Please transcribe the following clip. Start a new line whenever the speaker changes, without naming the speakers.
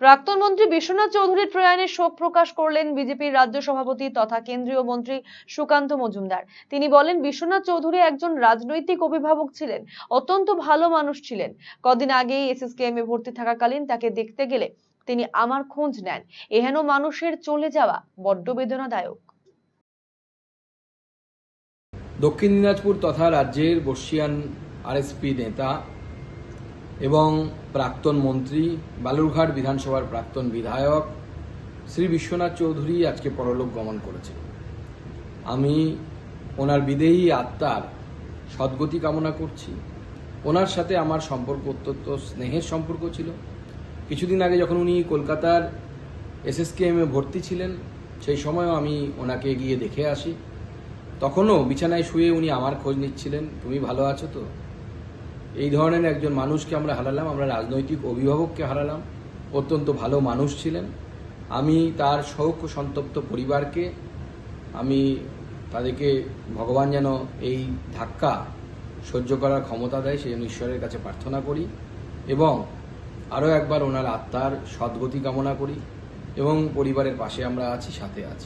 প্রাক্তন মন্ত্রী বিশ্বনাথ চৌধুরীর প্রয়াণে শোক প্রকাশ করলেন বিজেপির রাজ্য সভাপতি তথা কেন্দ্রীয় মন্ত্রী সুকান্ত মজুমদার। তিনি বলেন, বিশ্বনাথ চৌধুরী একজন রাজনৈতিক অভিভাবক ছিলেন, অত্যন্ত ভালো মানুষ ছিলেন। কদিন আগেই এসএসকেএম এ ভর্তি থাকাকালীন তাকে দেখতে গেলে তিনি আমার খোঁজ নেন। এহেন মানুষের চলে যাওয়া বড্ড বেদনাদায়ক।
দক্ষিণ দিনাজপুর তথা রাজ্যের বর্ষিয়ান আরএসপি নেতা এবং প্রাক্তন মন্ত্রী, বালুরঘাট বিধানসভার প্রাক্তন বিধায়ক শ্রী বিশ্বনাথ চৌধুরী আজকে পরলোক গমন করেছে আমি ওনার বিদেহী আত্মার সদ্গতি কামনা করছি। ওনার সাথে আমার সম্পর্ক অত্যন্ত স্নেহের সম্পর্ক ছিল। কিছুদিন আগে যখন উনি কলকাতার এসএসকেএমে ভর্তি ছিলেন, সেই সময়ও আমি ওনাকে গিয়ে দেখে আসি। তখনও বিছানায় শুয়ে উনি আমার খোঁজ নিচ্ছিলেন, তুমি ভালো আছো তো? এই ধরনের একজন মানুষকে আমরা হারালাম, আমরা রাজনৈতিক অভিভাবককে হারালাম, অত্যন্ত ভালো মানুষ ছিলেন। আমি তার শোক সন্তপ্ত পরিবারকে, আমি তাদেরকে ভগবান যেন এই ধাক্কা সহ্য করার ক্ষমতা দেয়, সেই জন্য ঈশ্বরের কাছে প্রার্থনা করি এবং আরও একবার ওনার আত্মার সদ্গতি কামনা করি এবং পরিবারের পাশে আমরা আছি, সাথে আছি।